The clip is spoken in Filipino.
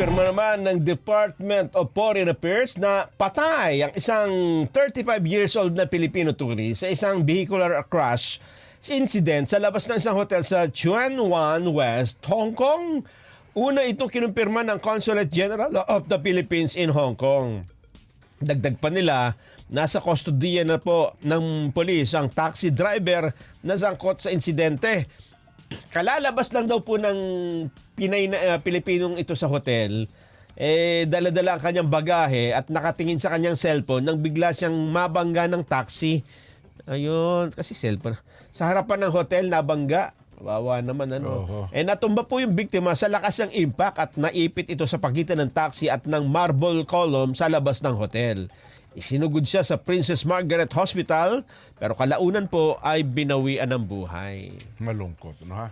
Kinumpirma naman ng Department of Foreign Affairs na patay ang isang 35 years old na Filipino tourist sa isang vehicular crash incident sa labas ng isang hotel sa Chuan West, Hong Kong. Una itong kinumpirma ng Consulate General of the Philippines in Hong Kong. Dagdag pa nila, nasa kustodiya na po ng polis ang taxi driver na sangkot sa insidente. Kalalabas lang daw po ng Pinay na uh, Pilipinong ito sa hotel. Eh, dala-dala ang kanyang bagahe at nakatingin sa kanyang cellphone nang bigla siyang mabangga ng taxi. Ayun, kasi cellphone. Sa harapan ng hotel, nabangga. Wawa naman ano. Oho. Eh natumba po yung biktima sa lakas ng impact at naipit ito sa pagitan ng taxi at ng marble column sa labas ng hotel. Isinugod siya sa Princess Margaret Hospital pero kalaunan po ay binawian ng buhay. Malungkot, no ha?